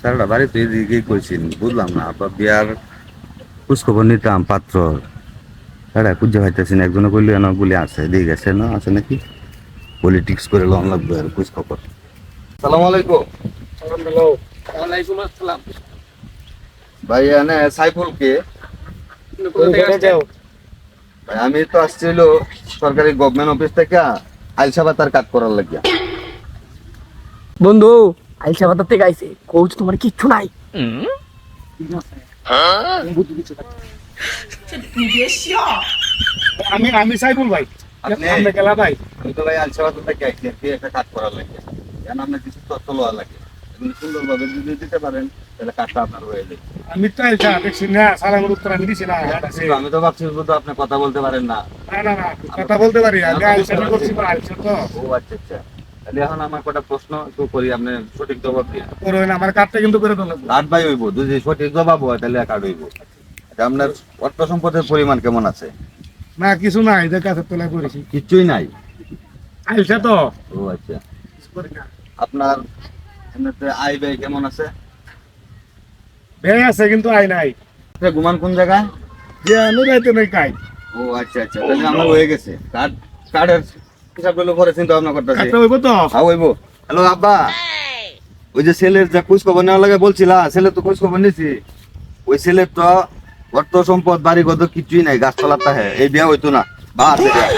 স্যারটা বাড়িতে এদিকেই কইছেন বুঝলাম না বিয়ার খোঁজখবর নিতাম পাত্র। স্যারা খুঁজে পাইতেছি না একজনে কইলে না বলে আছে দিয়ে গেছে না আছে নাকি? পলিটিক্স করে লন লাগবে আর খোঁজখবর। সালাম আলাইকুম। ওয়ালাইকুম আসসালাম। ভাই এনে সাইফুল কে ভাই আমি তো আসছি হলো সরকারি গভর্নমেন্ট অফিস থেকে আইলসা তার কাজ করার লাগিয়া। বন্ধু আইসা বাতার থেকে কোচ তোমার কিচ্ছু নাই। আমি আমি সাইফুল ভাই। আপনি? আপনি গেলা ভাই। আমি তো ভাই আইলসা থেকে আইছি আর একটা কাজ করার লাগিয়া কেন আপনার কিছু তথ্য লওয়া লাগে? আপনি সুন্দরভাবে যদি দিতে পারেন তাহলে কাজটা আপনার হয়ে যাবে। আমি তো আইসা দেখছি না সালামের উত্তর আমি দিছি না। আমি তো ভাবছি শুধু আপনি কথা বলতে পারেন না। না না না কথা বলতে পারি আমি আইসা করছি তো ও আচ্ছা আচ্ছা। তাহলে এখন আমার কটা প্রশ্ন একটু করি আপনি সঠিক জবাব দিয়ে। করে আমার কার্ডটা কিন্তু করে দিলাম কার্ড ভাই হইব যদি সঠিক জবাব হয় তাহলে কার্ড হইব। আচ্ছা, আপনার অর্থ সম্পদের পরিমাণ কেমন আছে? না কিছু নাই যে কাছে তোলা করেছি কিচ্ছুই নাই? আইসা তো। ও আচ্ছা। আপনার এমনিতে আয় ব্যয় কেমন আছে? কিন্তু আই নাই। ঘুমান কোন জায়গায়? যে আমি নাই কাই ও আচ্ছা আচ্ছা তাহলে আমার হয়ে গেছে। কার্ড কার্ডের হিসাবগুলো করে চিন্তা ভাবনা করতেছি। কাটতে হইব তো? হ্যাঁ হইব। হ্যালো আব্বা। ওই যে ছেলের যা খোঁজ খবর নেওয়ার লাগে বলছিলা ছেলে তো খোঁজ খবর নিছি। ওই ছেলের তো অর্থ সম্পদ বাড়ি কত কিছুই নাই গাছপালা তাহে এই বিয়া হইতো না। বা আছে বিয়া।